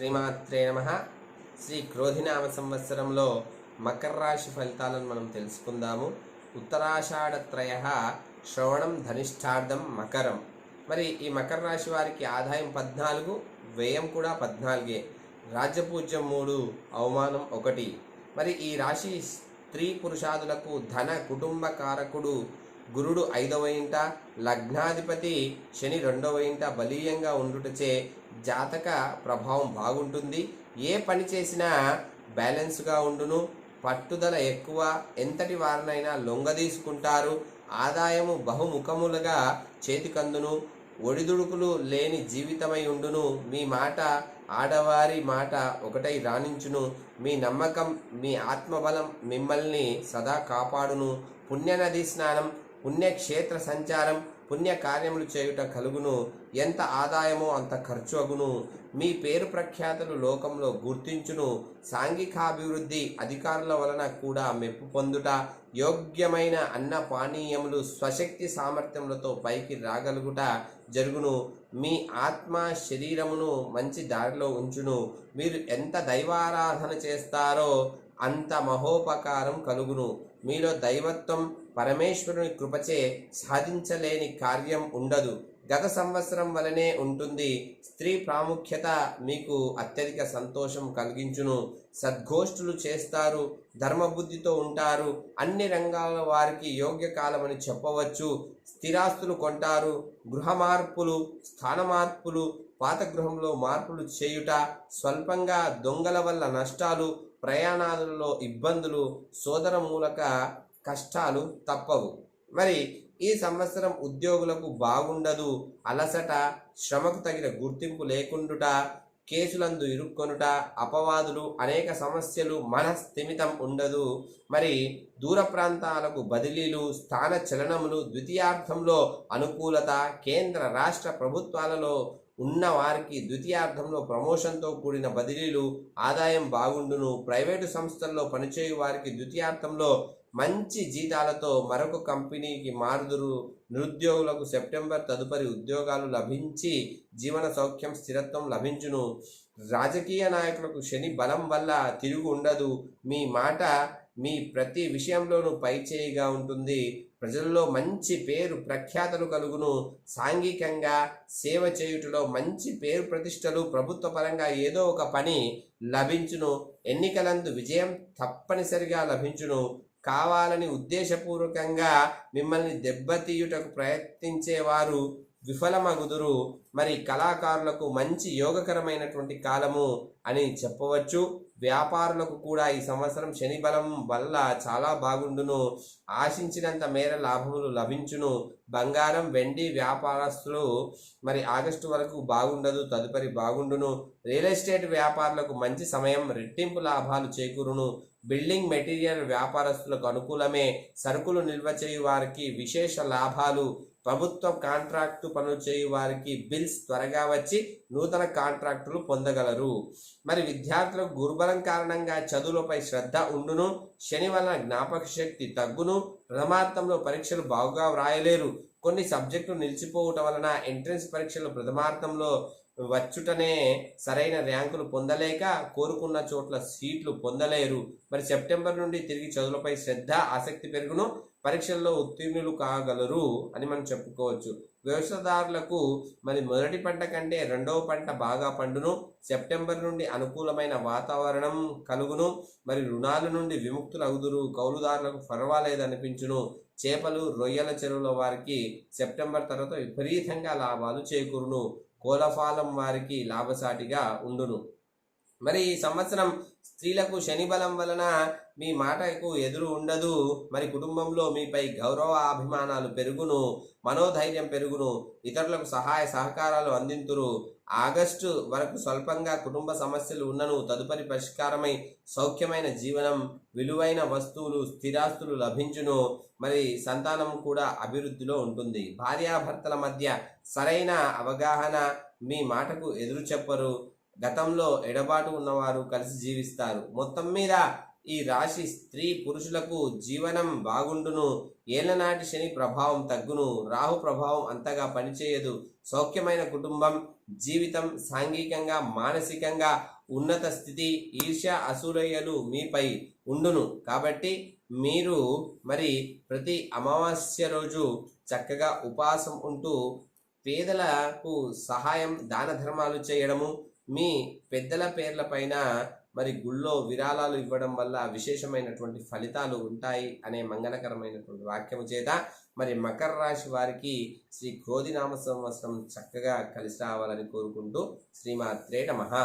శ్రీమాత్రే నమ. శ్రీ క్రోధినామ సంవత్సరంలో మకర రాశి ఫలితాలను మనం తెలుసుకుందాము. ఉత్తరాషాఢత్రయ శ్రవణం ధనిష్టార్థం మకరం. మరి ఈ మకర రాశి వారికి ఆదాయం పద్నాలుగు వ్యయం కూడా పద్నాలుగే. రాజ్యపూజ్యం మూడు అవమానం ఒకటి. మరి ఈ రాశి స్త్రీ పురుషాదులకు ధన కుటుంబ కారకుడు గురుడు ఐదవ ఇంట లగ్నాధిపతి శని రెండవ ఇంట బలీయంగా ఉండుటచే జాతక ప్రభావం బాగుంటుంది. ఏ పని చేసినా బ్యాలెన్స్గా ఉండును. పట్టుదల ఎక్కువ. ఎంతటి వారినైనా లొంగదీసుకుంటారు. ఆదాయము బహుముఖములుగా చేతికందును. ఒడిదుడుకులు లేని జీవితమై ఉండును. మీ మాట ఆడవారి మాట ఒకటై రాణించును. మీ నమ్మకం మీ ఆత్మబలం మిమ్మల్ని సదా కాపాడును. పుణ్యనది స్నానం పుణ్యక్షేత్ర సంచారం పుణ్య కార్యములు చేయుట కలుగును. ఎంత ఆదాయమో అంత ఖర్చు అగును మీ పేరు ప్రఖ్యాతులు లోకంలో గుర్తించును. సాంఘికాభివృద్ధి అధికారుల వలన కూడా మెప్పు పొందుట యోగ్యమైన అన్న పానీయములు స్వశక్తి సామర్థ్యములతో పైకి రాగలుగుట జరుగును. మీ ఆత్మ శరీరమును మంచి దారిలో ఉంచును. మీరు ఎంత దైవారాధన చేస్తారో అంత మహోపకారం కలుగును. మీలో దైవత్వం పరమేశ్వరుని కృపచే సాధించలేని కార్యం ఉండదు. గత సంవత్సరం వలనే ఉంటుంది. స్త్రీ ప్రాముఖ్యత మీకు అత్యధిక సంతోషం కలిగించును. సద్గోష్ఠులు చేస్తారు ధర్మబుద్ధితో ఉంటారు. అన్ని రంగాల వారికి యోగ్య కాలమని చెప్పవచ్చు. స్థిరాస్తులు కొంటారు. గృహ మార్పులు స్థాన మార్పులు పాత గృహంలో మార్పులు చేయుట స్వల్పంగా దొంగల వల్ల నష్టాలు ప్రయాణాలలో ఇబ్బందులు సోదర మూలక కష్టాలు తప్పవు. మరి ఈ సంవత్సరం ఉద్యోగులకు బాగుండదు అలసట శ్రమకు తగిన గుర్తింపు లేకుండుట కేసులందు ఇరుక్కొనుట అపవాదులు అనేక సమస్యలు మన స్థిమితం ఉండదు. మరి దూర ప్రాంతాలకు బదిలీలు స్థాన చలనములు ద్వితీయార్థంలో అనుకూలత కేంద్ర రాష్ట్ర ప్రభుత్వాలలో ఉన్న వారికి ద్వితీయార్థంలో ప్రమోషన్తో కూడిన బదిలీలు ఆదాయం బాగుండును ప్రైవేటు సంస్థల్లో పనిచేయు వారికి ద్వితీయార్థంలో మంచి జీతాలతో మరొక కంపెనీకి మారుదురు నిరుద్యోగులకు సెప్టెంబర్ తదుపరి ఉద్యోగాలు లభించి జీవన సౌఖ్యం స్థిరత్వం లభించును. రాజకీయ నాయకులకు శని బలం వల్ల తిరుగు ఉండదు. మీ మాట మీ ప్రతి విషయంలోనూ పైచేయిగా ఉంటుంది. ప్రజల్లో మంచి పేరు ప్రఖ్యాతలు కలుగును. సాంఘికంగా సేవ చేయుటలో మంచి పేరు ప్రతిష్టలు ప్రభుత్వ పరంగా ఏదో ఒక పని లభించును. ఎన్నికలందు విజయం తప్పనిసరిగా లభించును. కావాలని ఉద్దేశపూర్వకంగా మిమ్మల్ని దెబ్బతీయుటకు ప్రయత్నించేవారు విఫలమగుదురు. మరి కళాకారులకు మంచి యోగకరమైనటువంటి కాలము అని చెప్పవచ్చు. వ్యాపారులకు కూడా ఈ సంవత్సరం శని బలం వల్ల చాలా బాగుండును. ఆశించినంత మేర లాభములు లభించును. బంగారం వెండి వ్యాపారస్తులు మరి ఆగస్టు వరకు బాగుండదు తదుపరి బాగుండును. రియల్ ఎస్టేట్ వ్యాపారులకు మంచి సమయం రెట్టింపు లాభాలు చేకూరును. బిల్డింగ్ మెటీరియల్ వ్యాపారస్తులకు అనుకూలమే. సరుకులు నిల్వ చేయు వారికి విశేష లాభాలు. ప్రభుత్వ కాంట్రాక్టు పనులు చేయు వారికి బిల్స్ త్వరగా వచ్చి నూతన కాంట్రాక్టులు పొందగలరు. మరి విద్యార్థులకు గురుబలం కారణంగా చదువులపై శ్రద్ధ ఉండును శని వలన జ్ఞాపక శక్తి తగ్గును ప్రథమార్థంలో పరీక్షలు బాగుగా వ్రాయలేరు. కొన్ని సబ్జెక్టులు నిలిచిపోవటం వలన ఎంట్రన్స్ పరీక్షలు ప్రథమార్థంలో వచ్చుటనే సరైన ర్యాంకులు పొందలేక కోరుకున్న చోట్ల సీట్లు పొందలేరు. మరి సెప్టెంబర్ నుండి తిరిగి చదువులపై శ్రద్ధ ఆసక్తి పెరుగును పరీక్షల్లో ఉత్తీర్ణులు కాగలరు అని మనం చెప్పుకోవచ్చు. వ్యవసాయదారులకు మరి మొదటి పంట కంటే రెండవ పంట బాగా పండును. సెప్టెంబర్ నుండి అనుకూలమైన వాతావరణం కలుగును. మరి రుణాల నుండి విముక్తులు అగుదురు కౌలుదారులకు పర్వాలేదనిపించును. చేపలు రొయ్యల చెరువుల వారికి సెప్టెంబర్ తర్వాత విపరీతంగా లాభాలు చేకూరును. కోలఫాలం వారికి లాభసాటిగా ఉండును. మరి ఈ సంవత్సరం స్త్రీలకు శని బలం వలన మీ మాటకు ఎదురు ఉండదు. మరి కుటుంబంలో మీపై గౌరవ అభిమానాలు పెరుగును మనోధైర్యం పెరుగును ఇతరులకు సహాయ సహకారాలు అందింతురు. ఆగస్టు వరకు స్వల్పంగా కుటుంబ సమస్యలు ఉన్నను తదుపరి పరిష్కారమై సౌఖ్యమైన జీవనం విలువైన వస్తువులు స్థిరాస్తులు లభించును. మరి సంతానం కూడా అభివృద్ధిలో ఉంటుంది. భార్యాభర్తల మధ్య సరైన అవగాహన మీ మాటకు ఎదురు చెప్పరు. గతంలో ఎడబాటు ఉన్నవారు కలిసి జీవిస్తారు. మొత్తం మీద ఈ రాశి స్త్రీ పురుషులకు జీవనం బాగుండును. ఏళ్ళనాటి శని ప్రభావం తగ్గును. రాహు ప్రభావం అంతగా పనిచేయదు. సౌఖ్యమైన కుటుంబం జీవితం సాంఘికంగా మానసికంగా ఉన్నత స్థితి ఈర్ష్య అసూరయ్యలు మీపై ఉండును. కాబట్టి మీరు మరి ప్రతి అమావాస్య రోజు చక్కగా ఉపవాసం ఉంటూ పేదలకు సహాయం దాన ధర్మాలు చేయడము మీ పెద్దల పేర్ల పైన మరి గుళ్ళో విరాళాలు ఇవ్వడం వల్ల విశేషమైనటువంటి ఫలితాలు ఉంటాయి అనే మంగళకరమైనటువంటి వాక్యము చేత మరి మకర రాశి వారికి శ్రీ క్రోధినామ సంవత్సరం చక్కగా కలిసి రావాలని కోరుకుంటూ శ్రీమాత్రేట మహా